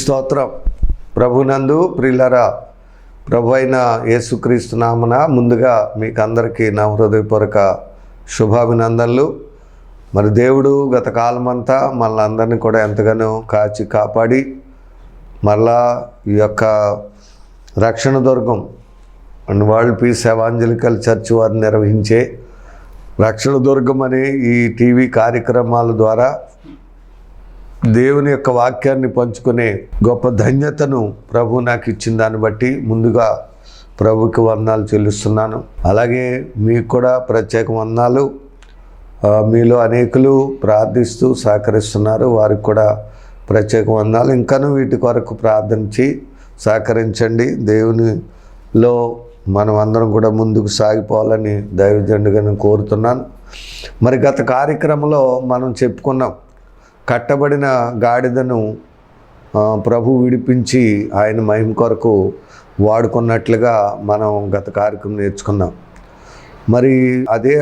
స్తోత్రం. ప్రభునందు ప్రిల్లరా ప్రభు అయిన యేసుక్రీస్తు నామన ముందుగా మీకు అందరికీ నా హృదయపూర్వక శుభాభినందనలు. మరి దేవుడు గత కాలమంతా మళ్ళీ అందరినీ కూడా ఎంతగానో కాచి కాపాడి మరలా ఈ యొక్క రక్షణ దుర్గం and world peace evangelical church వారు నిర్వహించే రక్షణ దుర్గం అనే ఈ టీవీ కార్యక్రమాల ద్వారా దేవుని యొక్క వాక్యాన్ని పంచుకునే గొప్ప ధన్యతను ప్రభు నాకు ఇచ్చిన దాన్ని బట్టి ముందుగా ప్రభుకి వందనాలు చెల్లిస్తున్నాను. అలాగే మీకు కూడా ప్రత్యేక వందనాలు. మీలో అనేకులు ప్రార్థిస్తూ సహకరిస్తున్నారు. వారికి కూడా ప్రత్యేక వందనాలు. ఇంకాను వీటి కొరకు ప్రార్థించి సహకరించండి. దేవునిలో మనం అందరం కూడా ముందుకు సాగిపోవాలని దైవజండుగా నేను కోరుతున్నాను. మరి గత కార్యక్రమంలో మనం చెప్పుకున్నాం కట్టబడిన గాడిదను ప్రభు విడిపించి ఆయన మహిమ కొరకు వాడుకున్నట్లుగా మనం గత కార్యక్రమం నేర్చుకున్నాం. మరి అదే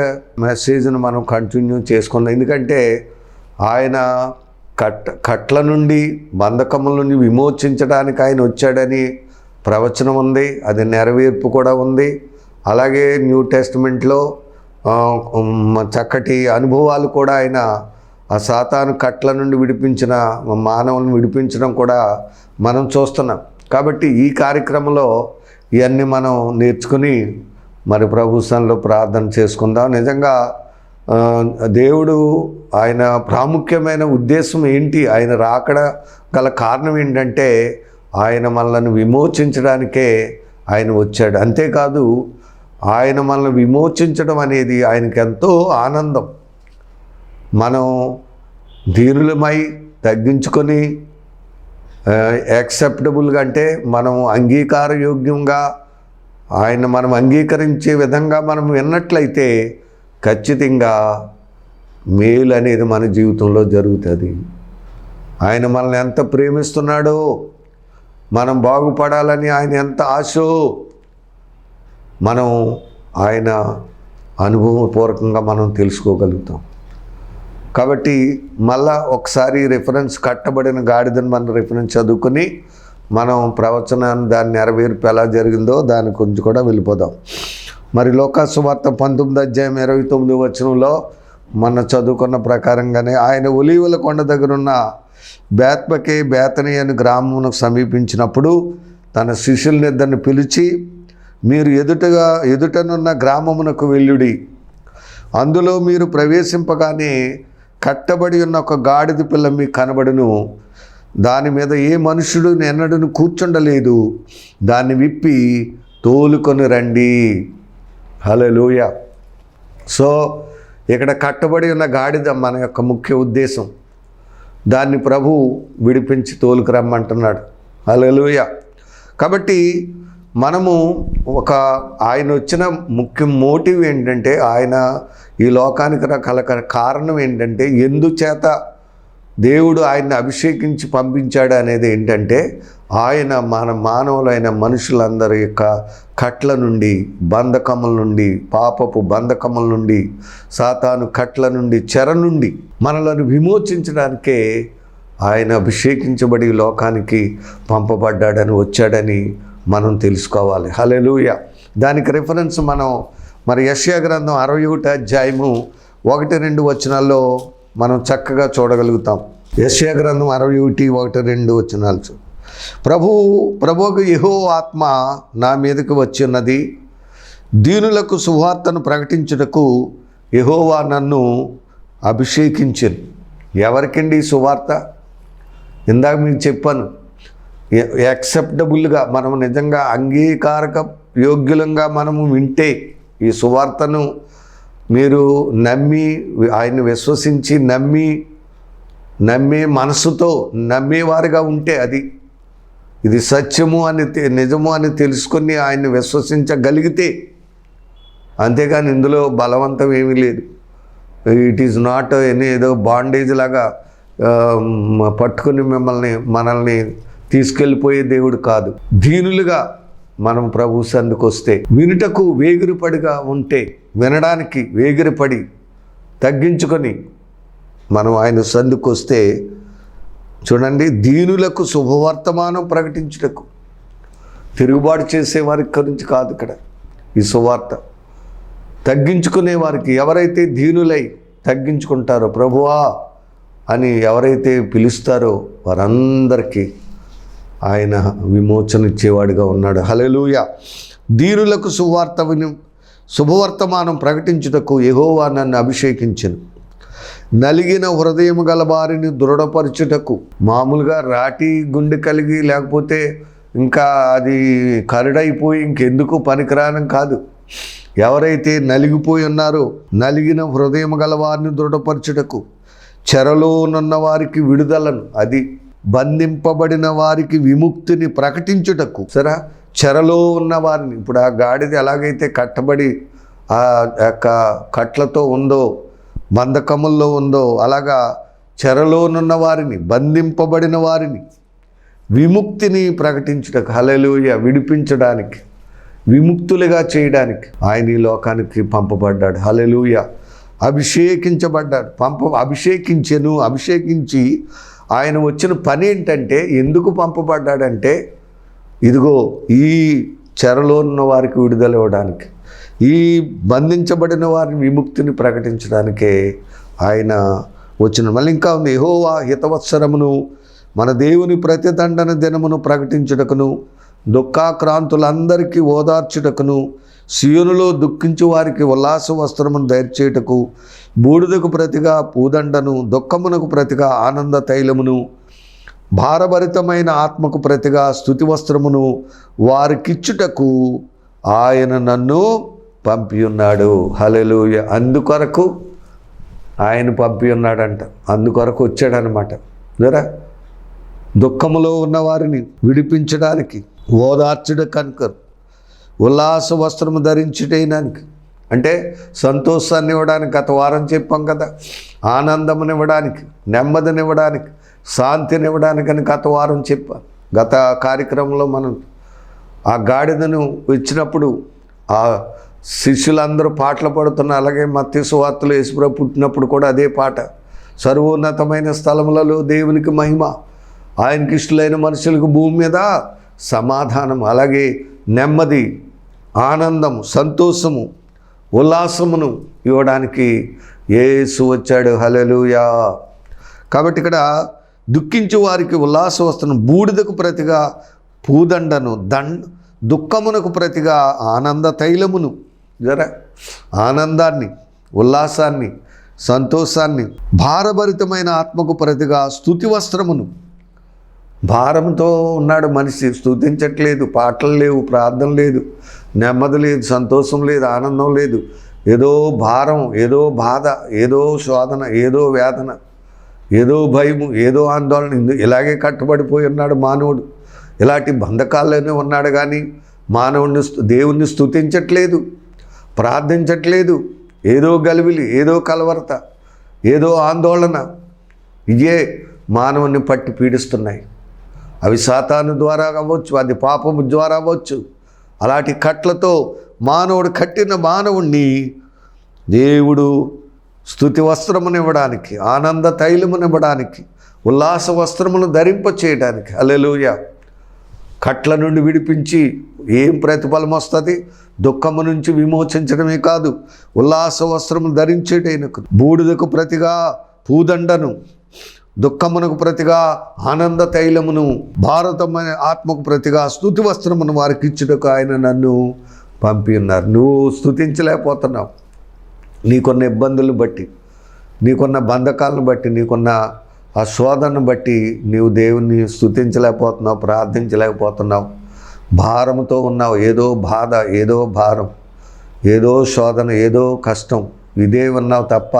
మెసేజ్ను మనం కంటిన్యూ చేసుకున్నాం ఎందుకంటే ఆయన కట్ కట్ల నుండి బంధకముల నుండి విమోచించడానికి ఆయన వచ్చాడని ప్రవచనం ఉంది అది నెరవేర్పు కూడా ఉంది. అలాగే న్యూ టెస్ట్మెంట్లో చక్కటి అనుభవాలు కూడా ఆయన ఆ సాతాను కట్ల నుండి విడిపించిన మానవులను విడిపించడం కూడా మనం చూస్తున్నాం. కాబట్టి ఈ కార్యక్రమంలో ఇవన్నీ మనం నేర్చుకుని మరి ప్రభుత్వంలో ప్రార్థన చేసుకుందాం. నిజంగా దేవుడు ఆయన ప్రాముఖ్యమైన ఉద్దేశం ఏంటి? ఆయన రాకడ గల కారణం ఏంటంటే ఆయన మనల్ని విమోచించడానికే ఆయన వచ్చాడు. అంతేకాదు ఆయన మనల్ని విమోచించడం అనేది ఆయనకి ఎంతో ఆనందం. మనం ధీరులమై తగ్గించుకొని యాక్సెప్టబుల్గా అంటే మనం అంగీకారయోగ్యంగా ఆయన మనం అంగీకరించే విధంగా మనం విన్నట్లయితే ఖచ్చితంగా మేలు అనేది మన జీవితంలో జరుగుతుంది. ఆయన మనల్ని ఎంత ప్రేమిస్తున్నాడో మనం బాగుపడాలని ఆయన ఎంత ఆశో మనం ఆయన అనుభవపూర్వకంగా మనం తెలుసుకోగలుగుతాం. కాబట్టి మళ్ళా ఒకసారి రిఫరెన్స్ కట్టబడిన గాడిదని మనం రిఫరెన్స్ చదువుకుని మనం ప్రవచనాన్ని దాన్ని నెరవేర్పు ఎలా జరిగిందో దాని గురించి కూడా వెళ్ళిపోదాం. మరి లోకాసువార్త పంతొమ్మిది అధ్యాయం ఇరవై తొమ్మిది వచనంలో మన చదువుకున్న ప్రకారంగానే ఆయన ఒలీవుల కొండ దగ్గర ఉన్న బేతని అని గ్రామమునకు సమీపించినప్పుడు తన శిష్యులనిద్దరిని పిలిచి మీరు ఎదుటగా ఎదుటనున్న గ్రామమునకు వెళ్ళుడి. అందులో మీరు ప్రవేశింపగానే కట్టబడి ఉన్న ఒక గాడిద పిల్ల మీకు కనబడును. దాని మీద ఏ మనుషుడు ఎన్నడను కూర్చుండలేదు. దాన్ని విప్పి తోలుకొని రండి. హలోయ సో ఇక్కడ కట్టబడి ఉన్న గాడిద మన యొక్క ముఖ్య ఉద్దేశం. దాన్ని ప్రభు విడిపించి తోలుకురమ్మంటున్నాడు హలోయ కాబట్టి మనము ఒక ఆయన వచ్చిన ముఖ్య మోటివ్ ఏంటంటే ఆయన ఈ లోకానికి కల కారణం ఏంటంటే ఎందుచేత దేవుడు ఆయన్ని అభిషేకించి పంపించాడు అనేది ఏంటంటే ఆయన మన మానవులైన మనుషులందరి యొక్క కట్ల నుండి బంధకముల నుండి పాపపు బంధకముల నుండి సాతాను కట్ల నుండి చెర నుండి మనలను విమోచించడానికే ఆయన అభిషేకించబడి ఈ లోకానికి పంపబడ్డాడని వచ్చాడని మనం తెలుసుకోవాలి. హలెలూయ దానికి రిఫరెన్స్ మనం మరి యశ్యా గ్రంథం అరవై ఒకటి అధ్యాయము ఒకటి రెండు వచనాల్లో మనం చక్కగా చూడగలుగుతాం. యశ్యా గ్రంథం అరవై ఒకటి ఒకటి రెండు వచనాలు చూ. ప్రభు ప్రభువుకు యహో ఆత్మ నా మీదకు వచ్చిన్నది దీనులకు సువార్తను ప్రకటించుటకు యహోవా నన్ను అభిషేకించింది ఎవరికండి ఈ సువార్త? ఇందాక మీకు చెప్పాను యాక్సెప్టబుల్గా మనం నిజంగా అంగీకారక యోగ్యులంగా మనము వింటే ఈ సువార్తను మీరు నమ్మి ఆయన్ని విశ్వసించి నమ్మి నమ్మే మనసుతో నమ్మేవారుగా ఉంటే అది ఇది సత్యము అని తె- నిజము అని తెలుసుకొని ఆయన్ని విశ్వసించగలిగితే అంతేగాని ఇందులో బలవంతం ఏమీ లేదు. ఇట్ ఈజ్ నాట్ ఎనీ ఏదో బాండేజ్ లాగా పట్టుకుని మిమ్మల్ని మనల్ని తీసుకెళ్ళిపోయే దేవుడు కాదు. దీనులుగా మనం ప్రభు సందుకు వస్తే వినుటకు వేగిరిపడిగా ఉంటే వినడానికి వేగిరిపడి తగ్గించుకొని మనం ఆయన సందుకు వస్తే చూడండి దీనులకు శుభవర్తమానం ప్రకటించుటకు తిరుగుబాటు చేసే గురించి కాదు ఇక్కడ ఈ సువార్త. తగ్గించుకునే వారికి ఎవరైతే దీనులై తగ్గించుకుంటారో ప్రభువా అని ఎవరైతే పిలుస్తారో వారందరికీ ఆయన విమోచన ఇచ్చేవాడిగా ఉన్నాడు. హలెలూయ ధీరులకు సువార్త విని. శుభవర్తమానం ప్రకటించుటకు యెహోవా నన్ను అభిషేకించను. నలిగిన హృదయం గల వారిని దృఢపరచుటకు మామూలుగా రాటి గుండె కలిగి లేకపోతే ఇంకా అది కరుడైపోయి ఇంకెందుకు పనికిరానం కాదు. ఎవరైతే నలిగిపోయి ఉన్నారో నలిగిన హృదయం గల వారిని దృఢపరచుటకు చెరలోనున్న వారికి విడుదలను. అది బంధింపబడిన వారికి విముక్తిని ప్రకటించుటకు. సరే చెరలో ఉన్న వారిని. ఇప్పుడు ఆ గాడిది ఎలాగైతే కట్టబడి ఆ యొక్క కట్లతో ఉందో మందకముల్లో ఉందో అలాగా చెరలోనున్న వారిని బంధింపబడిన వారిని విముక్తిని ప్రకటించుటకు హలలుయ విడిపించడానికి విముక్తులుగా చేయడానికి ఆయన ఈ లోకానికి పంపబడ్డాడు. హలలుయ అభిషేకించబడ్డాడు. పంప అభిషేకించెను అభిషేకించి ఆయన వచ్చిన పని ఏంటంటే ఎందుకు పంపబడ్డాడంటే ఇదిగో ఈ చెరలో ఉన్న వారికి విడుదల ఇవ్వడానికి ఈ బంధించబడిన వారిని విముక్తిని ప్రకటించడానికే ఆయన వచ్చిన. మళ్ళీ ఇంకా ఉంది యహోవా హితవత్సరమును మన దేవుని ప్రతిదండన దినమును ప్రకటించుటకును దుఃఖాక్రాంతులందరికీ ఓదార్చుటకును సియోనులో దుఃఖించు వారికి ఉల్లాస వస్త్రమును దయచేయుటకు బూడిదకు ప్రతిగా పూదండను దుఃఖమునకు ప్రతిగా ఆనంద తైలమును భారభరితమైన ఆత్మకు ప్రతిగా స్థుతి వస్త్రమును వారికిచ్చుటకు ఆయన నన్ను పంపియున్నాడు. హలెలుయ అందుకొరకు ఆయన పంపి ఉన్నాడంట అందుకొరకు వచ్చాడనమాట లేరా దుఃఖములో ఉన్నవారిని విడిపించడానికి ఓదార్చుడు కనుకరు ఉల్లాస వస్త్రము ధరించుటైనానికి. అంటే సంతోషాన్ని ఇవ్వడానికి గత వారం చెప్పాం కదా. ఆనందమునివ్వడానికి నెమ్మదినివ్వడానికి శాంతినివ్వడానికి అని గత వారం చెప్పాం. గత కార్యక్రమంలో మనం ఆ గాడిదను ఇచ్చినప్పుడు ఆ శిష్యులందరూ పాటలు పడుతున్న అలాగే మత్స్య సువార్తలు యేసుప్రభు పుట్టినప్పుడు కూడా అదే పాట. సర్వోన్నతమైన స్థలములలో దేవునికి మహిమ ఆయనకి ఇష్టలైన మనుషులకు భూమి మీద సమాధానం అలాగే నెమ్మది ఆనందము సంతోషము ఉల్లాసమును ఇవ్వడానికి ఏసు వచ్చాడు. హలలుయా కాబట్టి ఇక్కడ దుఃఖించు వారికి ఉల్లాస వస్తున్న బూడిదకు ప్రతిగా పూదండను దండ దుఃఖమునకు ప్రతిగా ఆనంద తైలమును జర ఆనందాన్ని ఉల్లాసాన్ని సంతోషాన్ని భారభరితమైన ఆత్మకు ప్రతిగా స్థుతి వస్త్రమును. భారంతో ఉన్నాడు మనిషి స్థుతించట్లేదు పాటలు లేవు ప్రార్థన లేదు. నెమ్మది లేదు సంతోషం లేదు ఆనందం లేదు. ఏదో భారం ఏదో బాధ ఏదో శోధన ఏదో వేదన ఏదో భయము ఏదో ఆందోళన. ఇలాగే కట్టుబడిపోయి ఉన్నాడు మానవుడు. ఇలాంటి బంధకాల్లోనే ఉన్నాడు కానీ మానవుడిని దేవుణ్ణి స్థుతించట్లేదు ప్రార్థించట్లేదు. ఏదో గలివిలి ఏదో కలవరత ఏదో ఆందోళన. ఇయే మానవుని పట్టి పీడిస్తున్నాయి. అవి సాతాను ద్వారా అవ్వచ్చు అది పాపము ద్వారా అవ్వచ్చు. అలాంటి కట్లతో మానవుడు కట్టిన మానవుణ్ణి దేవుడు స్థుతి వస్త్రమునివ్వడానికి ఆనంద తైలమునివ్వడానికి ఉల్లాస వస్త్రమును ధరింప చేయడానికి. అలెలుయ కట్ల నుండి విడిపించి ఏం ప్రతిఫలం వస్తుంది? దుఃఖము నుంచి విమోచించడమే కాదు ఉల్లాస వస్త్రము ధరించేటైనకు. బూడిదకు ప్రతిగా పూదండను దుఃఖమునకు ప్రతిగా ఆనంద తైలమును భారతమైన ఆత్మకు ప్రతిగా స్థుతి వస్త్రమును వారికి ఇచ్చుటకు ఆయన నన్ను పంపి ఉన్నారు. నువ్వు స్థుతించలేకపోతున్నావు. నీకున్న ఇబ్బందులు బట్టి నీకున్న బంధకాలను బట్టి నీకున్న ఆ శోధనను బట్టి నీవు దేవుణ్ణి స్థుతించలేకపోతున్నావు ప్రార్థించలేకపోతున్నావు. భారంతో ఉన్నావు. ఏదో బాధ ఏదో భారం ఏదో శోధన ఏదో కష్టం. ఇదే ఉన్నావు తప్ప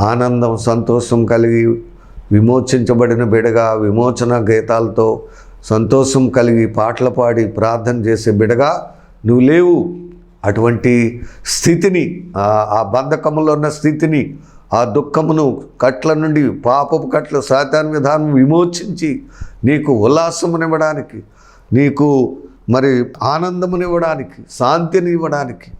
ఆనందం సంతోషం కలిగి విమోచించబడిన బిడగా విమోచన గీతాలతో సంతోషం కలిగి పాటలు పాడి ప్రార్థన చేసే బిడగా నువ్వు లేవు. అటువంటి స్థితిని ఆ- బంధకములో ఉన్న స్థితిని ఆ దుఃఖమును కట్ల నుండి పాపపు కట్ల సాతాన్ విధానం విమోచించి నీకు ఉల్లాసమునివ్వడానికి నీకు మరి ఆనందమునివ్వడానికి శాంతిని ఇవ్వడానికి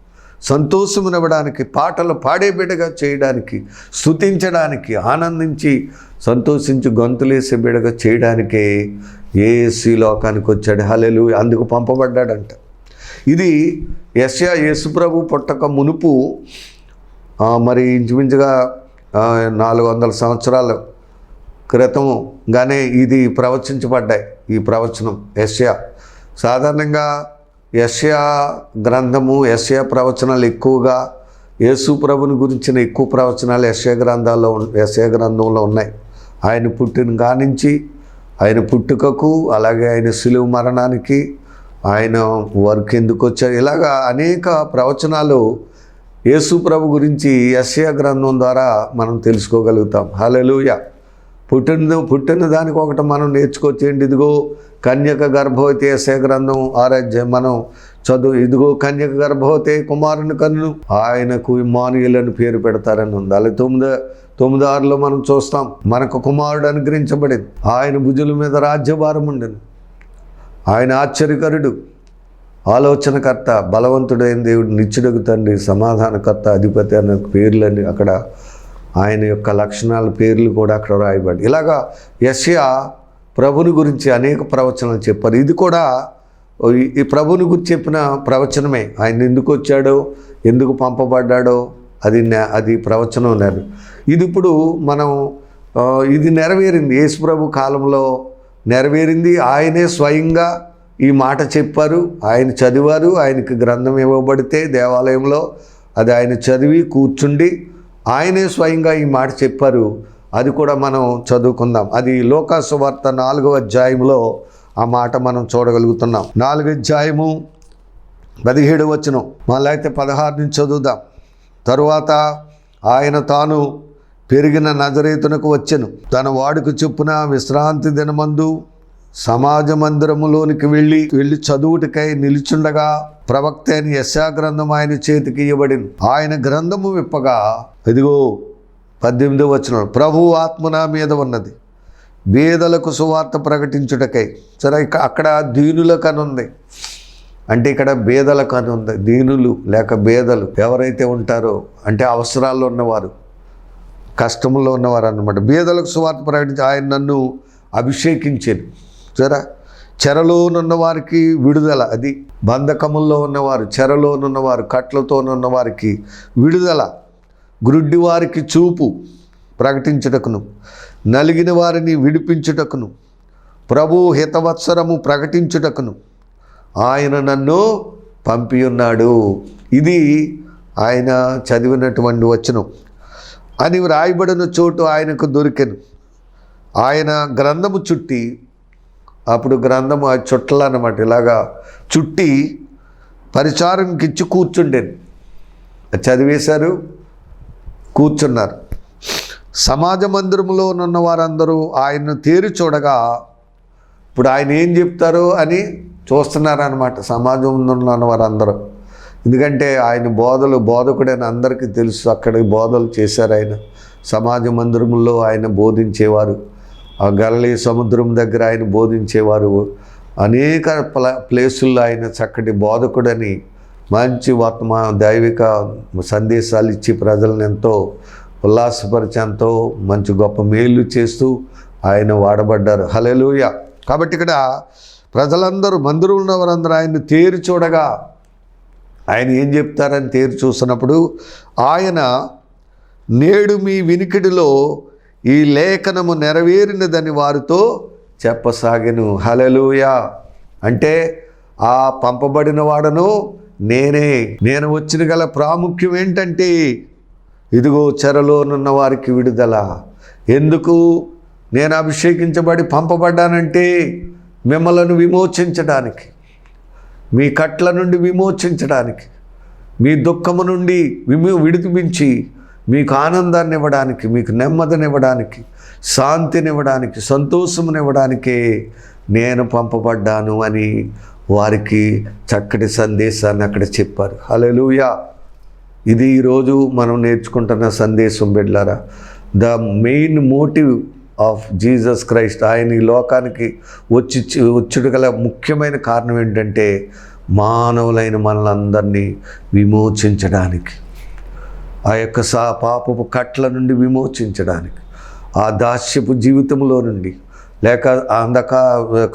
సంతోషమునివ్వడానికి పాటలు పాడే బిడ్డగా చేయడానికి స్థుతించడానికి ఆనందించి సంతోషించి గొంతులేసి బిడగ చేయడానికే ఏసీ లోకానికి వచ్చాడు. హలెలు అందుకు పంపబడ్డాడంట. ఇది యశ్యా యేసుప్రభు పుట్టక మునుపు మరి ఇంచుమించుగా నాలుగు వందల సంవత్సరాల క్రితంగానే ఇది ప్రవచించబడ్డాయి ఈ ప్రవచనం యశ్యా సాధారణంగా యశ్యా గ్రంథము యశ్యా ప్రవచనాలు ఎక్కువగా యేసు ప్రభుని గురించిన ఎక్కువ ప్రవచనాలు యశ్యా గ్రంథాల్లో యశ్యా గ్రంథంలో ఉన్నాయి. ఆయన పుట్టిన కానించి ఆయన పుట్టుకకు అలాగే ఆయన సులువు మరణానికి ఆయన వర్క్ ఎందుకు వచ్చారు? ఇలాగా అనేక ప్రవచనాలు యేసు ప్రభు గురించి ఎస్ఏ గ్రంథం ద్వారా మనం తెలుసుకోగలుగుతాం. హల్లెలూయా! పుట్టిన పుట్టిన దానికి ఒకటి మనం నేర్చుకోవచ్చు. ఏంటి? ఇదిగో కన్యక గర్భవతి యశ్యా గ్రంథం ఆరాధ్యం మనం చదువు. ఇదిగో కన్యక గర్భవతి కుమారుని కన్ను. ఆయనకు ఇమానుయులని పేరు పెడతారని ఉంది. అలా తొమ్మిది తొమ్మిదారులో మనం చూస్తాం. మనకు కుమారుడు అనుగ్రహించబడింది. ఆయన భుజుల మీద రాజ్యభారం ఉండను ఆయన ఆశ్చర్యకరుడు ఆలోచనకర్త బలవంతుడైన దేవుడు నిత్యుడగు తండ్రి సమాధానకర్త అధిపతి అన్న పేర్లని అక్కడ ఆయన యొక్క లక్షణాల పేర్లు కూడా అక్కడ రాయబడి ఇలాగా యశ్యా ప్రభుని గురించి అనేక ప్రవచనాలు చెప్పారు. ఇది కూడా ఈ- ఈ ప్రభుని గురించి చెప్పిన ప్రవచనమే. ఆయన ఎందుకు వచ్చాడో ఎందుకు పంపబడ్డాడో అది అది ప్రవచనం లేదు ఇది ఇప్పుడు మనం ఇది నెరవేరింది. యేసు ప్రభు కాలంలో నెరవేరింది. ఆయనే స్వయంగా ఈ మాట చెప్పారు. ఆయన చదివారు. ఆయనకి గ్రంథం ఇవ్వబడితే దేవాలయంలో అది ఆయన చదివి కూర్చుండి ఆయనే స్వయంగా ఈ మాట చెప్పారు. అది కూడా మనం చదువుకుందాం. అది లోకాసు వార్త నాలుగవ అధ్యాయంలో ఆ మాట మనం చూడగలుగుతున్నాం. నాలుగు అధ్యాయము పదిహేడు వచనం. మళ్ళీ అయితే పదహారు నుంచి చదువుదాం. తరువాత ఆయన తాను పెరిగిన నజరేతునకు వచ్చెను. తన వాడుకు చొప్పున విశ్రాంతి దినమందు సమాజ మందిరములోనికి వెళ్ళి వెళ్ళి చదువుటికై నిలుచుండగా ప్రవక్త అయిన యశా గ్రంథం ఆయన చేతికి ఇవ్వబడింది ఆయన గ్రంథము విప్పగా ఇదిగో పద్దెనిమిదో వచ్చిన ప్రభు ఆత్మ నా మీద ఉన్నది. బేదలకు సువార్త ప్రకటించుటకై. సరే అక్కడ దీనులకు అని ఉంది అంటే ఇక్కడ బేదలకు అని ఉంది. దీనులు లేక బేదలు ఎవరైతే ఉంటారో అంటే అవసరాల్లో ఉన్నవారు కష్టంలో ఉన్నవారు అన్నమాట. బీదలకు సువార్త ప్రకటించి ఆయన నన్ను అభిషేకించాను సరే చెరలోనున్న వారికి విడుదల అది బంధకముల్లో ఉన్నవారు చెరలోనున్నవారు కట్లతోనున్న వారికి విడుదల గ్రుడ్డి వారికి చూపు ప్రకటించుటకును నలిగిన వారిని విడిపించుటకును ప్రభు హితవత్సరము ప్రకటించుటకును ఆయన నన్ను పంపి ఉన్నాడు. ఇది ఆయన చదివినటువంటి వచనం. అని వ్రాయబడిన చోటు ఆయనకు దొరికెను. ఆయన గ్రంథము చుట్టి అప్పుడు గ్రంథము ఆ చుట్టలు అన్నమాట ఇలాగా చుట్టి పరిచారంకి ఇచ్చి కూర్చుండేను. చదివేశారు కూర్చున్నారు. సమాజ మందిరంలో ఉన్న వారందరూ ఆయన్ను తేరి చూడగా ఇప్పుడు ఆయన ఏం చెప్తారో అని చూస్తున్నారనమాట సమాజంలో ఉన్న వారందరూ. ఎందుకంటే ఆయన బోధలు బోధకుడని అందరికీ తెలుసు అక్కడికి బోధలు చేశారు ఆయన. సమాజ మందిరంలో ఆయన బోధించేవారు. ఆ గలలి సముద్రం దగ్గర ఆయన బోధించేవారు. అనేక ప్ల ప్లేసుల్లో ఆయన చక్కటి బోధకుడని మంచి వర్తమా దైవిక సందేశాలు ఇచ్చి ప్రజలను ఎంతో ఉల్లాసపరిచి ఎంతో మంచి గొప్ప మేలు చేస్తూ ఆయన వాడబడ్డారు. హలెలుయ కాబట్టి ఇక్కడ ప్రజలందరూ మందిరంలో ఉన్న వారందరూ ఆయన్ని తేరు చూడగా ఆయన ఏం చెప్తారని తేరు చూసినప్పుడు ఆయన నేడు మీ వినికిడిలో ఈ లేఖనము నెరవేరినదని వారితో చెప్పసాగను. హలలుయా అంటే ఆ పంపబడిన వాడను నేనే. నేను వచ్చిన గల ప్రాముఖ్యం ఏంటంటే ఇదిగో చెరలోనున్న వారికి విడుదల. ఎందుకు? నేను అభిషేకించబడి పంపబడ్డానంటే మిమ్మలను విమోచించడానికి మీ కట్ల నుండి విమోచించడానికి మీ దుఃఖము నుండి విము విడిపించి మీకు ఆనందాన్ని ఇవ్వడానికి మీకు నెమ్మదినివ్వడానికి శాంతినివ్వడానికి సంతోషమునివ్వడానికే నేను పంపబడ్డాను అని వారికి చక్కటి సందేశాన్ని అక్కడ చెప్పారు. హల్లెలూయా! ఇది ఈరోజు మనం నేర్చుకుంటున్న సందేశం బిడ్లారా. The main motive of Jesus Christ. ఆయన ఈ లోకానికి వచ్చి వచ్చుడు గల ముఖ్యమైన కారణం ఏంటంటే మానవులైన మనలందరినీ విమోచించడానికి. ఆ యొక్క సా పాపపు కట్ల నుండి విమోచించడానికి. ఆ దాస్యపు జీవితంలో నుండి లేక అంధక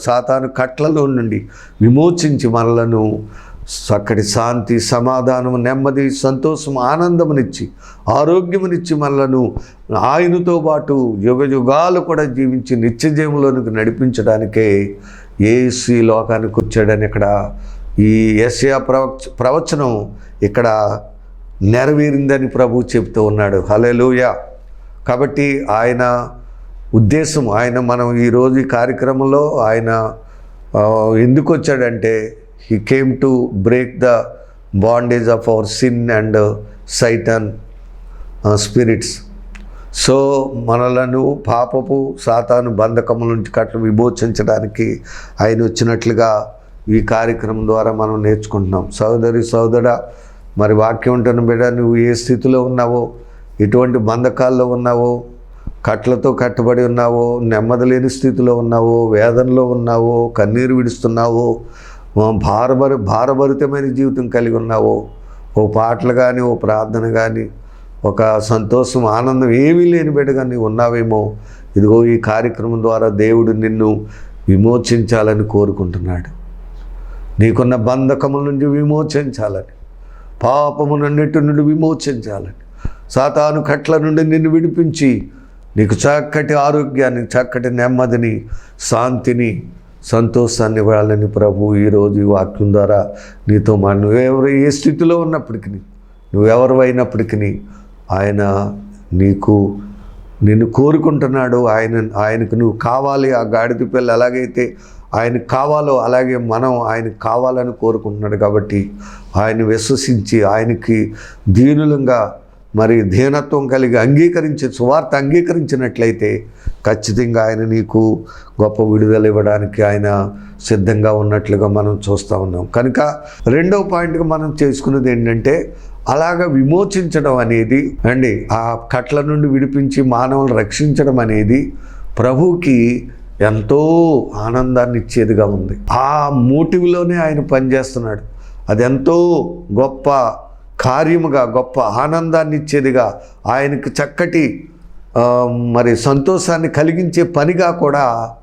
సాతాను కట్లలో నుండి విమోచించి మనలను చక్కటి శాంతి సమాధానం నెమ్మది సంతోషం ఆనందమునిచ్చి ఆరోగ్యమునిచ్చి మనలను ఆయనతో పాటు యుగ యుగాలు కూడా జీవించి నిత్య జీవంలోనికి నడిపించడానికే ఏసీ లోకానికి వచ్చాడని ఇక్కడ ఈ యెషయా ప్రవచ ప్రవచనం ఇక్కడ నెరవేరిందని ప్రభు చెప్తూ ఉన్నాడు. హలెలూయ కాబట్టి ఆయన ఉద్దేశం ఆయన మనం ఈరోజు ఈ కార్యక్రమంలో ఆయన ఎందుకు వచ్చాడంటే he came to break the bondage of our sin and Satan spirits so మనలను పాపపు సాతాను బంధకముల నుంచి కట్ల విమోచించడానికి ఆయన వచ్చినట్లుగా ఈ కార్యక్రమం ద్వారా మనం నేర్చుకుంటున్నాం. సోదరి సోదర మరి వాక్యం ఉంటున్న బిడ్డ నువ్వు ఏ స్థితిలో ఉన్నావో ఎటువంటి బంధకాల్లో ఉన్నావో కట్లతో కట్టబడి ఉన్నావో నెమ్మది లేని స్థితిలో ఉన్నావో వేదనలో ఉన్నావో కన్నీరు విడుస్తున్నావో భారభరి భారభరితమైన జీవితం కలిగి ఉన్నావో. ఓ పాటలు కానీ ఓ ప్రార్థన కానీ ఒక సంతోషం ఆనందం ఏమీ లేని బిడ్డగా నీవు ఉన్నావేమో. ఇదిగో ఈ కార్యక్రమం ద్వారా దేవుడు నిన్ను విమోచించాలని కోరుకుంటున్నాడు. నీకున్న బంధకముల నుండి విమోచించాలని పాపమునన్నిటి నుండి విమోచించాలని సాతాను కట్ల నుండి నిన్ను విడిపించి నీకు చక్కటి ఆరోగ్యాన్ని చక్కటి నెమ్మదిని శాంతిని సంతోషాన్ని ఇవ్వాలని ప్రభు ఈరోజు ఈ వాక్యం ద్వారా నీతో మా నువ్వెవరు ఏ స్థితిలో ఉన్నప్పటికీ నువ్వెవరు అయినప్పటికీ ఆయన నీకు నిన్ను కోరుకుంటున్నాడు. ఆయన ఆయనకు నువ్వు కావాలి. ఆ గాడిద పిల్ల ఎలాగైతే ఆయనకు కావాలో అలాగే మనం ఆయనకు కావాలని కోరుకుంటున్నాడు కాబట్టి ఆయన విశ్వసించి ఆయనకి దీనులంగా మరి దీనత్వం కలిగి అంగీకరించి సువార్త అంగీకరించినట్లయితే ఖచ్చితంగా ఆయన నీకు గొప్ప విడుదల ఇవ్వడానికి ఆయన సిద్ధంగా ఉన్నట్లుగా మనం చూస్తూ ఉన్నాం. కనుక రెండవ పాయింట్గా మనం చేసుకున్నది ఏంటంటే అలాగ విమోచించడం అనేది అండి ఆ కట్ల నుండి విడిపించి మానవులను రక్షించడం అనేది ప్రభుకి ఎంతో ఆనందాన్ని ఇచ్చేదిగా ఉంది. ఆ మోటివ్లోనే ఆయన పనిచేస్తున్నాడు. అది ఎంతో గొప్ప కార్యముగా గొప్ప ఆనందాన్ని ఇచ్చేదిగా ఆయనకు చక్కటి మరి సంతోషాన్ని కలిగించే పనిగా కూడా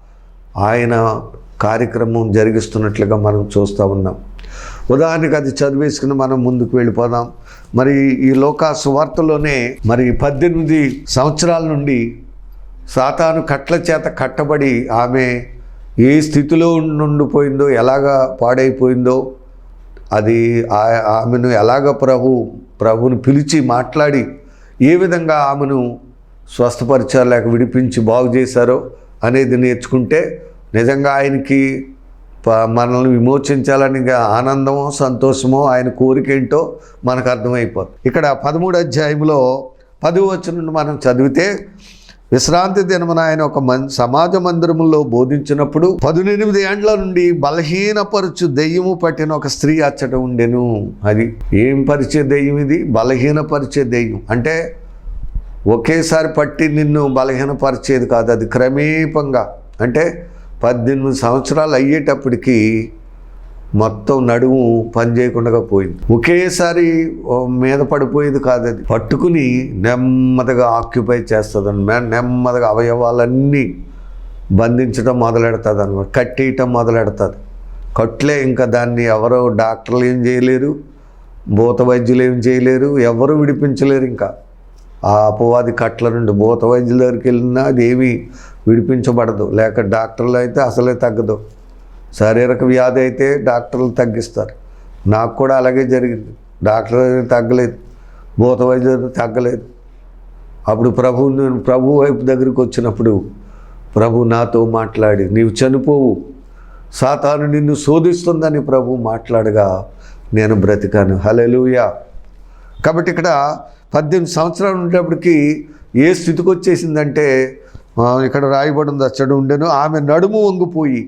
ఆయన కార్యక్రమం జరిగిస్తున్నట్లుగా మనం చూస్తూ ఉన్నాం. ఉదాహరణకు అది చదివేసుకుని మనం ముందుకు వెళ్ళిపోదాం. మరి ఈ లోకా సువార్తలోనే మరి పద్దెనిమిది సంవత్సరాల నుండి సాతాను కట్ల చేత కట్టబడి ఆమె ఏ స్థితిలో ఉండిపోయిందో ఎలాగా పాడైపోయిందో అది ఆ- ఆమెను ఎలాగ ప్రభు ప్రభుని పిలిచి మాట్లాడి ఏ విధంగా ఆమెను స్వస్థపరిచారు లేక విడిపించి బాగు చేశారో అనేది నేర్చుకుంటే నిజంగా ఆయనకి ప- మనల్ని విమోచించాలని ఆనందమో సంతోషమో ఆయన కోరిక ఏంటో మనకు అర్థమైపోతుంది. ఇక్కడ పదమూడు అధ్యాయంలో పది వచ్చిన మనం చదివితే విశ్రాంతి దినమున ఆయన ఒక మన్ సమాజ మందిరములో బోధించినప్పుడు పదునెనిమిది ఏండ్ల నుండి బలహీనపరచు దెయ్యము పట్టిన ఒక స్త్రీ అచ్చట ఉండెను. అది ఏం పరిచే దెయ్యం ఇది? బలహీనపరిచే దెయ్యం. అంటే ఒకేసారి పట్టి నిన్ను బలహీనపరిచేది కాదు అది క్రమేపంగా. అంటే పద్దెనిమిది సంవత్సరాలు అయ్యేటప్పటికీ మొత్తం నడుము పని చేయకుండా పోయింది. ఒకేసారి మీద పడిపోయేది కాదు అది. పట్టుకుని నెమ్మదిగా ఆక్యుపై చేస్తుంది నెమ్మదిగా అవయవాలన్నీ బంధించడం మొదలెడుతుంది అనమాట కట్టేయటం మొదలెడుతుంది. కట్లే ఇంకా దాన్ని ఎవరో డాక్టర్లు ఏం చేయలేరు భూత వైద్యులు ఏం చేయలేరు ఎవరు విడిపించలేరు ఇంకా. ఆ అపవాది కట్ల నుండి భూత వైద్యుల దగ్గరికి వెళ్ళినా అది ఏమీ విడిపించబడదు. లేక డాక్టర్లు అయితే అసలే తగ్గదు. శారీరక వ్యాధి అయితే డాక్టర్లు తగ్గిస్తారు. నాకు కూడా అలాగే జరిగింది. డాక్టర్ తగ్గలేదు. భూత వైద్యులు తగ్గలేదు. అప్పుడు ప్రభు నేను ప్రభు వైపు దగ్గరికి వచ్చినప్పుడు ప్రభు నాతో మాట్లాడి నీవు చనిపోవు. సాతాను నిన్ను శోధిస్తుందని ప్రభు మాట్లాడగా నేను బ్రతికాను. హలెలుయా కాబట్టి ఇక్కడ పద్దెనిమిది సంవత్సరాలు ఉండేప్పటికి ఏ స్థితికి వచ్చేసిందంటే ఇక్కడ రాయబడి ఉంది అచ్చడు ఉండెను. ఆమె నడుము వంగిపోయి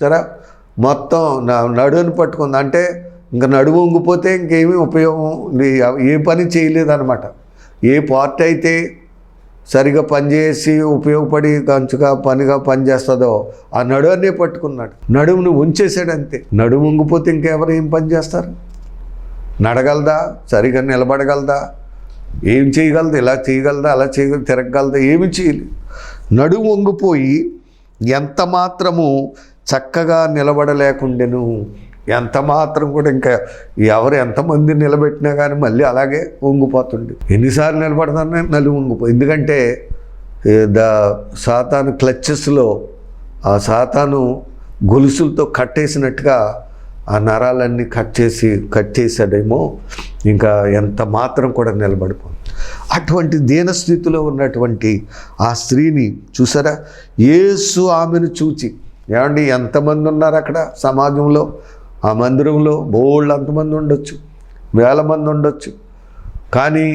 సరే మొత్తం నా పట్టుకుంది. అంటే ఇంకా నడుము వంగిపోతే ఇంకేమీ ఉపయోగం ఏ పని చేయలేదన్నమాట. ఏ పార్ట్ అయితే సరిగా పనిచేసి ఉపయోగపడి మంచిగా పనిగా పనిచేస్తుందో ఆ నడువనే పట్టుకున్నాడు. నడుమును ఉంచేసాడు అంతే. నడుము ఉంగిపోతే ఇంకెవరు ఏం పని చేస్తారు? నడగలదా? సరిగా నిలబడగలదా? ఏం చేయగలదు? ఇలా చేయగలదా? అలా చేయగలదు? తిరగగలదా? ఏమి చేయలేదు. నడుము వంగిపోయి ఎంత మాత్రము చక్కగా నిలబడలేకుండెను. ఎంత మాత్రం కూడా ఇంకా ఎవరు ఎంతమంది నిలబెట్టినా కానీ మళ్ళీ అలాగే వంగిపోతుంది ఎన్నిసార్లు నిలబడతానే నలుగు వంగిపో ఎందుకంటే ద సాతాను క్లచెస్లో ఆ సాతాను గొలుసులతో కట్టేసినట్టుగా ఆ నరాలన్నీ కట్ చేసి కట్ చేశాడేమో ఇంకా ఎంత మాత్రం కూడా నిలబడిపో అటువంటి దీనస్థితిలో ఉన్నటువంటి ఆ స్త్రీని చూసారా? యేసు ఆమెను చూచి ఏమండి ఎంతమంది ఉన్నారు అక్కడ సమాజంలో? ఆ మందిరంలో బోళ్ళు అంతమంది ఉండొచ్చు వేల మంది ఉండొచ్చు. కానీ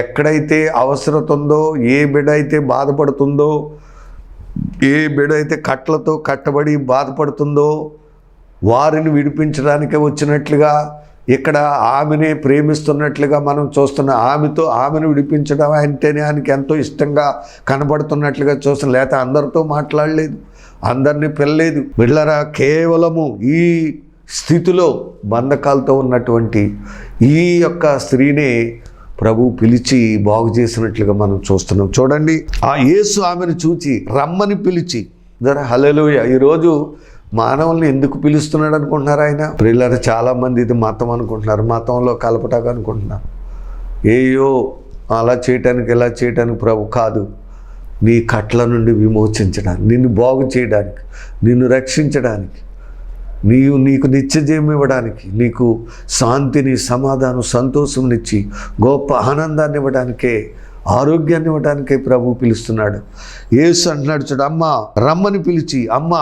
ఎక్కడైతే అవసరత ఉందో ఏ బిడ్డ అయితే బాధపడుతుందో ఏ బిడ్డ అయితే కట్లతో కట్టబడి బాధపడుతుందో వారిని విడిపించడానికే వచ్చినట్లుగా ఇక్కడ ఆమెనే ప్రేమిస్తున్నట్లుగా మనం చూస్తున్న ఆమెతో ఆమెను విడిపించడం అంటేనే ఆయనకి ఎంతో ఇష్టంగా కనబడుతున్నట్లుగా చూస్తున్నాం లేకపోతే అందరితో మాట్లాడలేదు. అందరినీ పిల్లలేదు బిళ్ళరా కేవలము ఈ స్థితిలో బంధకాలతో ఉన్నటువంటి ఈ యొక్క స్త్రీనే ప్రభు పిలిచి బాగు చేసినట్లుగా మనం చూస్తున్నాం. చూడండి ఆ యేసు ఆమెను చూచి రమ్మని పిలిచి జర హలెలుయ ఈరోజు మానవుల్ని ఎందుకు పిలుస్తున్నాడు అనుకుంటున్నారు ఆయన? పిల్లలు చాలామంది ఇది మతం అనుకుంటున్నారు మతంలో కలపటాకు అనుకుంటున్నారు. ఏయో అలా చేయటానికి ఇలా చేయటానికి ప్రభు కాదు. నీ కట్ల నుండి విమోచించడానికి నిన్ను బాగు చేయడానికి నిన్ను రక్షించడానికి నీవు నీకు నిత్యజయం ఇవ్వడానికి నీకు శాంతిని సమాధానం సంతోషంనిచ్చి గొప్ప ఆనందాన్ని ఇవ్వడానికే ఆరోగ్యాన్ని ఇవ్వడానికే ప్రభు పిలుస్తున్నాడు. యేసు అంటున్నాడు చూడు అమ్మ రమ్మని పిలిచి అమ్మ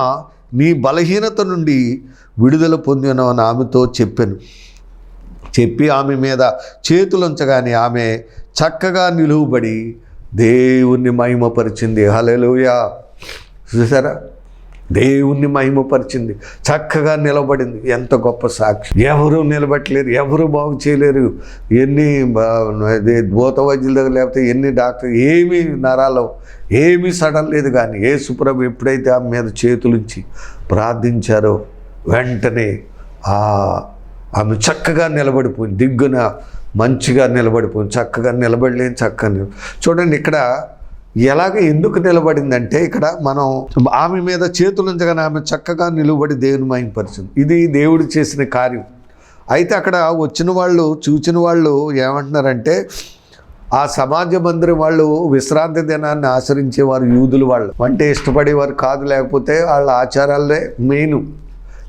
నీ బలహీనత నుండి విడుదల పొందినవని ఆమెతో చెప్పాను. చెప్పి ఆమె మీద చేతులుంచగానే ఆమె చక్కగా నిలువబడి దేవుణ్ణి మహిమపరిచింది. హలెలుయా చూసారా? దేవుణ్ణి మహిమపరిచింది. చక్కగా నిలబడింది. ఎంత గొప్ప సాక్షి. ఎవరు నిలబట్టలేరు ఎవరు బాగు చేయలేరు. ఎన్ని భూత వైద్యుల దగ్గర లేకపోతే ఎన్ని డాక్టర్ ఏమీ నరాలు ఏమీ సడలేదు కానీ ఏ సుప్రభు ఎప్పుడైతే ఆమె మీద చేతులుంచి ప్రార్థించారో వెంటనే ఆ ఆమె చక్కగా నిలబడిపోయింది. దిగ్గున మంచిగా నిలబడిపోయింది చక్కగా నిలబడలేని చక్కగా చూడండి ఇక్కడ ఎలాగ ఎందుకు నిలబడిందంటే ఇక్కడ మనం ఆమె మీద చేతులుంచగానే ఆమె చక్కగా నిలబడి దేవుని మైంపరిచింది ఇది దేవుడు చేసిన కార్యం. అయితే అక్కడ వచ్చిన వాళ్ళు చూచిన వాళ్ళు ఏమంటున్నారంటే ఆ సమాజ మందిరం వాళ్ళు విశ్రాంతి దినాన్ని ఆచరించేవారు యూదులు వాళ్ళు. అంటే ఇష్టపడేవారు కాదు లేకపోతే వాళ్ళ ఆచారాలే మెయిన్.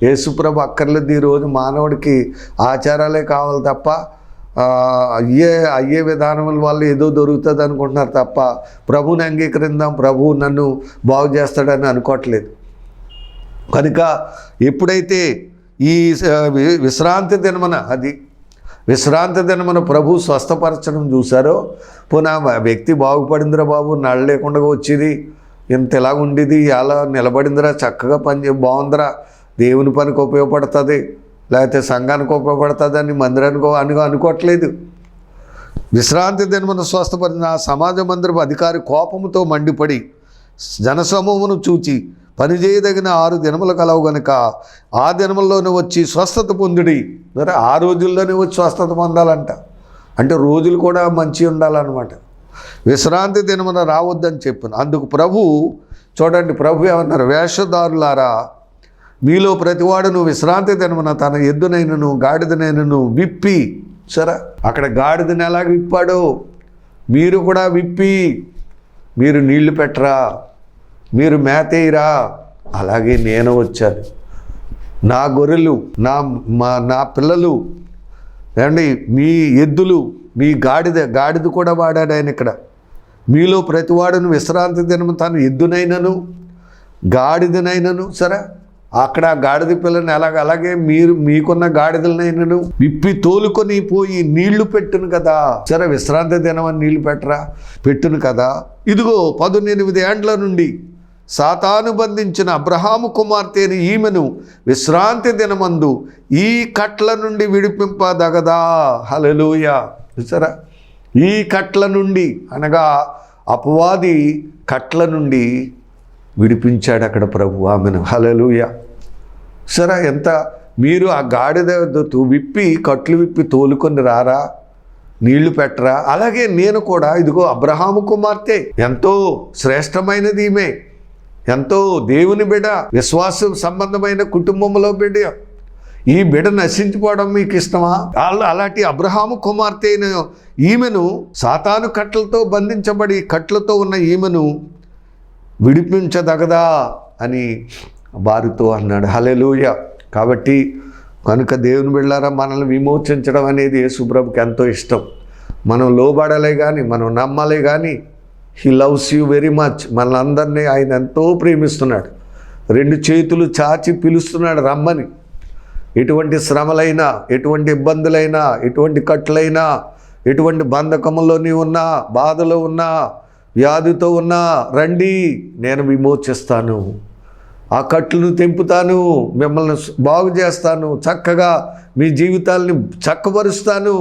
యేసుప్రభు అక్కర్లేదు ఈరోజు మానవుడికి ఆచారాలే కావాలి తప్ప అయ్యే అయ్యే విధానముల వల్ల ఏదో దొరుకుతుంది అనుకుంటున్నారు తప్ప ప్రభుని అంగీకరిందాం ప్రభు నన్ను బాగు చేస్తాడని అనుకోవట్లేదు. కనుక ఎప్పుడైతే ఈ విశ్రాంతి దినమన అది విశ్రాంతి దినమన ప్రభు స్వస్థపరచడం చూశారో పోనా ఆ వ్యక్తి బాగుపడిందిరా బాబు నళ్ళ లేకుండా వచ్చేది ఇంత ఎలా ఉండేది ఎలా నిలబడిందిరా చక్కగా పని బాగుందిరా దేవుని పనికి ఉపయోగపడుతుంది లేకపోతే సంఘానికి ఉపయోగపడుతుందని మందిరానికి అని అనుకోవట్లేదు. విశ్రాంతి దినమున స్వస్థపడిన సమాజ మందిరపు అధికారి కోపంతో మండిపడి జనసమూహమును చూచి పనిచేయదగిన ఆరు దినములు కలవు గనుక ఆ దినముల్లోనే వచ్చి స్వస్థత పొందుడి. మరి ఆ రోజుల్లోనే వచ్చి స్వస్థత పొందాలంట. అంటే రోజులు కూడా మంచి ఉండాలన్నమాట. విశ్రాంతి దినమున రావద్దని చెప్పాను అందుకు ప్రభు చూడండి ప్రభు ఏమన్నారు వేషధారులారా మీలో ప్రతివాడును విశ్రాంతి దినమున తన ఎద్దునైనను గాడిదనైనను విప్పి సరే? అక్కడ గాడిదని ఎలా విప్పాడో? మీరు కూడా విప్పి మీరు నీళ్ళు పెట్టరా? మీరు మేతేయరా? అలాగే నేను వచ్చాను. నా గొర్రెలు నా మా నా పిల్లలు ఏమండి మీ ఎద్దులు మీ గాడిద గాడిద కూడా వాడాడు ఆయన ఇక్కడ. మీలో ప్రతివాడును విశ్రాంతి దినము తాను ఎద్దునైనను గాడిదనైనను సరే? అక్కడ గాడిద పిల్లని అలాగ అలాగే మీరు మీకున్న గాడిదలనైనను విప్పి తోలుకొని పోయి నీళ్ళు పెట్టును కదా. సరే విశ్రాంతి దినం అని నీళ్ళు పెట్టరా? పెట్టును కదా. ఇదిగో పదునెనిమిది ఏండ్ల నుండి సాతాను బంధించిన అబ్రహాము కుమార్తె అని ఈమెను విశ్రాంతి దినమందు ఈ కట్ల నుండి విడిపింపదగదా. హలలోయ చూసారా? ఈ కట్ల నుండి అనగా అపవాది కట్ల నుండి విడిపించాడు అక్కడ ప్రభు. ఆమెను. హలలుయ సరే ఎంత మీరు ఆ గాడిద విప్పి కట్లు విప్పి తోలుకొని రారా? నీళ్ళు పెట్టరా? అలాగే నేను కూడా ఇదిగో అబ్రహాము కుమార్తె ఎంతో శ్రేష్టమైనది ఈమె. ఎంతో దేవుని బిడ విశ్వాస సంబంధమైన కుటుంబంలో బిడ్డ ఈ బిడ నశించిపోవడం మీకు ఇష్టమా? అలాంటి అబ్రహాము కుమార్తె అయిన ఈమెను సాతాను కట్లతో బంధించబడి కట్లతో ఉన్న ఈమెను విడిపించదగదా అని వారితో అన్నాడు. హలెలూయ కాబట్టి కనుక దేవుని బిళ్ళారా మనల్ని విమోచించడం అనేది యేసుప్రభుకి ఎంతో ఇష్టం. మనం లోబడలే కానీ మనం నమ్మలే కానీ he loves you very much. మనల్ని ఆయన ఎంతో ప్రేమిస్తున్నాడు. రెండు చేతులు చాచి పిలుస్తున్నాడు రమ్మని. ఎటువంటి శ్రమలైనా ఎటువంటి ఇబ్బందులైనా ఎటువంటి కట్లైనా ఎటువంటి బంధకంలోని ఉన్నా బాధలో ఉన్నా వ్యాధితో ఉన్నా రండి నేను విమోచిస్తాను. ఆ కట్లను తెంపుతాను మిమ్మల్ని బాగు చేస్తాను చక్కగా మీ జీవితాల్ని చక్కబరుస్తాను.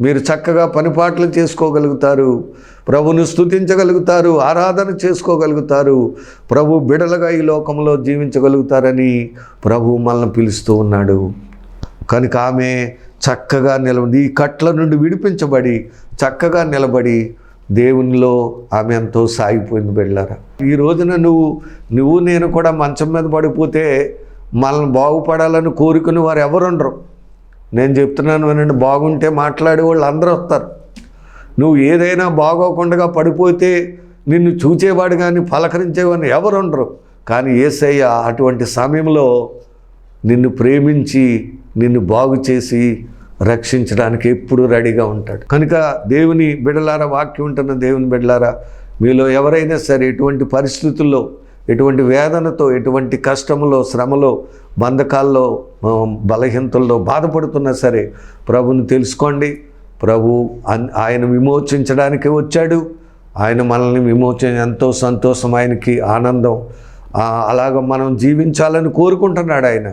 మీరు చక్కగా పనిపాట్లు చేసుకోగలుగుతారు ప్రభును స్తుతించగలుగుతారు ఆరాధన చేసుకోగలుగుతారు ప్రభు బిడలుగా ఈ లోకంలో జీవించగలుగుతారని ప్రభు మనల్ని పిలుస్తూ ఉన్నాడు. కనుక ఆమె చక్కగా నిలబడి ఈ కట్ల నుండి విడిపించబడి చక్కగా నిలబడి దేవునిలో ఆమె ఎంతో సాగిపోయింది బిళ్ళారా ఈ రోజున నువ్వు నువ్వు నేను కూడా మంచం మీద పడిపోతే మనల్ని బాగుపడాలని కోరుకుని వారు ఎవరుండరు? నేను చెప్తున్నాను వినండి బాగుంటే మాట్లాడే వాళ్ళు అందరూ వస్తారు. నువ్వు ఏదైనా బాగోకుండా పడిపోతే నిన్ను చూచేవాడు కానీ పలకరించేవాడిని ఎవరు ఉండరు కానీ ఏసయ్య అటువంటి సమయంలో నిన్ను ప్రేమించి నిన్ను బాగు చేసి రక్షించడానికి ఎప్పుడు రెడీగా ఉంటాడు. కనుక దేవుని బిడలారా వాక్యం ఉంటున్న దేవుని బిడలారా మీలో ఎవరైనా సరే ఎటువంటి పరిస్థితుల్లో ఎటువంటి వేదనతో ఎటువంటి కష్టములో శ్రమలో బంధకాల్లో బలహీనతల్లో బాధపడుతున్నా సరే ప్రభుని తెలుసుకోండి. ప్రభు అన్- ఆయన విమోచించడానికి వచ్చాడు. ఆయన మనల్ని విమోచన ఎంతో సంతోషం ఆయనకి ఆనందం. అలాగ మనం జీవించాలని కోరుకుంటున్నాడు ఆయన.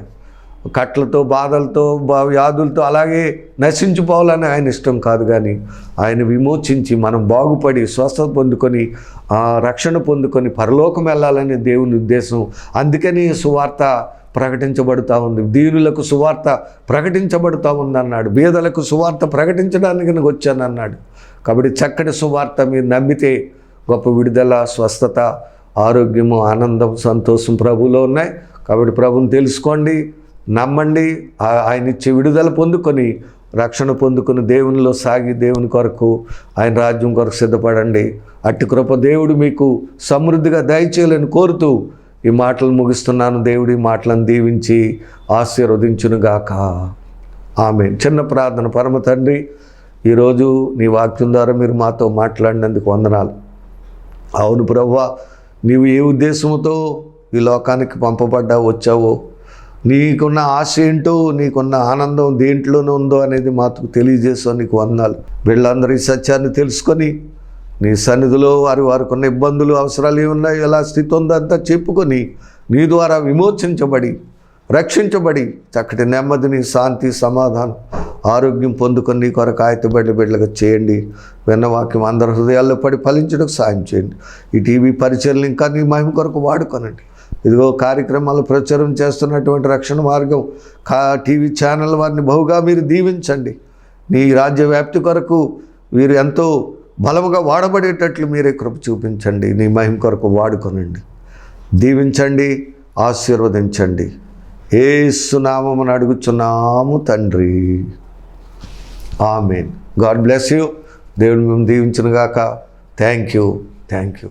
కట్లతో బాధలతో బా- వ్యాధులతో అలాగే నశించిపోవాలని ఆయన ఇష్టం కాదు కానీ ఆయన విమోచించి మనం బాగుపడి స్వస్థత పొందుకొని రక్షణ పొందుకొని పరలోకం వెళ్ళాలని దేవుని ఉద్దేశం. అందుకని సువార్త ప్రకటించబడుతూ ఉంది. దీనులకు సువార్త ప్రకటించబడుతూ ఉందన్నాడు. బీదలకు సువార్త ప్రకటించడానికి నేను వచ్చానన్నాడు. కాబట్టి చక్కటి సువార్త మీరు నమ్మితే గొప్ప విడుదల స్వస్థత ఆరోగ్యము ఆనందం సంతోషం ప్రభులో ఉన్నాయి. కాబట్టి ప్రభుని తెలుసుకోండి. నమ్మండి ఆ- ఆయన ఇచ్చే విడుదల పొందుకొని రక్షణ పొందుకుని దేవునిలో సాగి దేవుని కొరకు ఆయన రాజ్యం కొరకు సిద్ధపడండి. అట్టి కృప దేవుడు మీకు సమృద్ధిగా దయచేయాలని కోరుతూ ఈ మాటలు ముగిస్తున్నాను. దేవుడి మాటలను దీవించి ఆశీర్వదించునుగాక. ఆమె చిన్న ప్రార్థన. పరమ తండ్రి ఈరోజు నీ వాక్యం ద్వారా మీరు మాతో మాట్లాడినందుకు వందనాలు. అవును ప్రవ్వ నీవు ఏ ఉద్దేశంతో ఈ లోకానికి పంపబడ్డా వచ్చావో నీకున్న ఆశ ఏంటో నీకున్న ఆనందం దేంట్లోనే ఉందో అనేది మాకు తెలియజేసో నీకు వందాలు. వీళ్ళందరూ ఈ సత్యాన్ని తెలుసుకొని నీ సన్నిధిలో వారి వారికి ఉన్న ఇబ్బందులు అవసరాలు ఏమున్నాయో ఎలా స్థితి ఉందో అంతా చెప్పుకొని నీ ద్వారా విమోచించబడి రక్షించబడి చక్కటి నెమ్మదిని శాంతి సమాధానం ఆరోగ్యం పొందుకొని నీ కొరకు ఆయతబడి బిడ్డలుగా చేయండి. విన్నవాక్యం అందరి హృదయాల్లో పడి ఫలించడానికి సాయం చేయండి. ఈ టీవీ పరిచయలు ఇంకా నీ మహిమ కొరకు వాడుకోనండి. ఇదిగో కార్యక్రమాలు ప్రచారం చేస్తున్నటువంటి రక్షణ మార్గం కా టీవీ ఛానల్ వారిని బహుగా మీరు దీవించండి. నీ రాజ్య వ్యాప్తి కొరకు వీరు ఎంతో బలముగా వాడబడేటట్లు మీరే కృప చూపించండి. నీ మహిమ కొరకు వాడుకొనండి. దీవించండి ఆశీర్వదించండి. ఏసునామని అడుగుచున్నాము తండ్రి. ఆమెన్. God bless you. దేవుడు మేము దీవించునుగాక. Thank you. Thank you.